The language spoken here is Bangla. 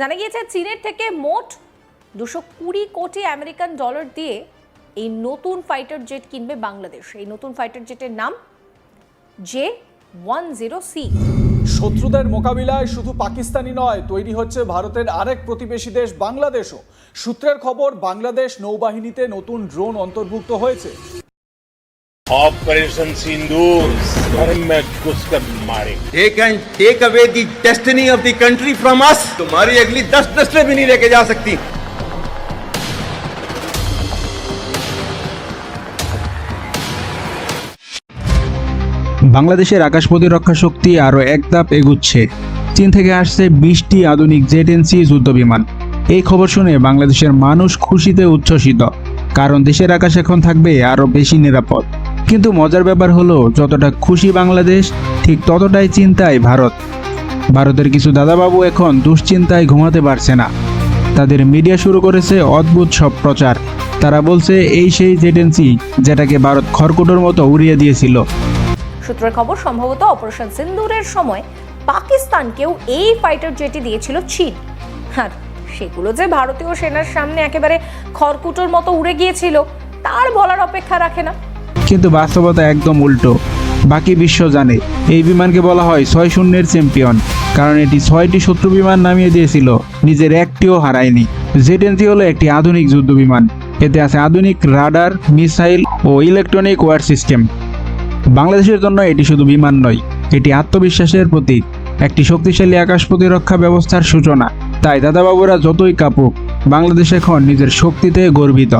জানা গিয়েছে, চীনের থেকে মোট দুশো কুড়ি কোটি আমেরিকান ডলার দিয়ে এই নতুন ফাইটার জেট কিনবে বাংলাদেশ। এই নতুন ফাইটার জেটের নাম জে ওয়ান জিরো সি। শত্রুদের মোকাবিলায় শুধু পাকিস্তানি নয়, তৈরি হচ্ছে ভারতের আরেক প্রতিবেশী দেশ বাংলাদেশও। সূত্রের খবর, বাংলাদেশ নৌবাহিনীতে নতুন ড্রোন অন্তর্ভুক্ত হয়েছে। ऑपरेशन सिंदूर घर में घुसकर मारे They can take away the destiny of the country from us. तुम्हारी अगली दस नस्लें भी नहीं लेके जा सकती বাংলাদেশের আকাশ প্রতিরক্ষা শক্তি আরও এক ধাপ এগুচ্ছে চীন থেকে আসছে বিশটি আধুনিক জেট এনসি যুদ্ধবিমান এই খবর শুনে বাংলাদেশের মানুষ খুশিতে উচ্ছ্বসিত কারণ দেশের আকাশ এখন থাকবে আরও বেশি নিরাপদ কিন্তু মজার ব্যাপার হলো, যতটা খুশি বাংলাদেশ, ঠিক ততটাই চিন্তায় ভারত। ভারতের কিছু দাদাবাবু এখন দুশ্চিন্তায় ঘুমাতে পারছে না। তাদের মিডিয়া শুরু করেছে অদ্ভুত সব প্রচার। তারা বলছে, এই সেই জেটেন্সি যেটাকে ভারত খড়কুটোর মতো উড়িয়ে দিয়েছিল। সূত্রের খবর, সম্ভবত অপারেশন সিন্দুরের সময় পাকিস্তানকেও এই ফাইটার জেটই দিয়েছিল চীন। আর সেগুলো যে ভারতীয় সেনার সামনে একেবারে খড়কুটোর মতো উড়ে গিয়েছিল, তার বলার অপেক্ষা রাখে না। কিন্তু বাস্তবতা একদম উল্টো। বাকি বিশ্ব জানে, এই বিমানকে বলা হয় ছয় শূন্যের চ্যাম্পিয়ন, কারণ এটি ছয়টি শত্রু বিমান নামিয়ে দিয়েছিল, নিজের একটিও হারায়নি। জেটেন্সি হলো একটি আধুনিক যুদ্ধ বিমান, এতে আছে আধুনিক রাডার, মিসাইল ও ইলেকট্রনিক ওয়ার সিস্টেম। বাংলাদেশের জন্য এটি শুধু বিমান নয়, এটি আত্মবিশ্বাসের প্রতীক, একটি শক্তিশালী আকাশ প্রতিরক্ষা ব্যবস্থার সূচনা। তাই দাদাবাবুরা যতই কাপুক, বাংলাদেশ এখন নিজের শক্তিতে গর্বিত।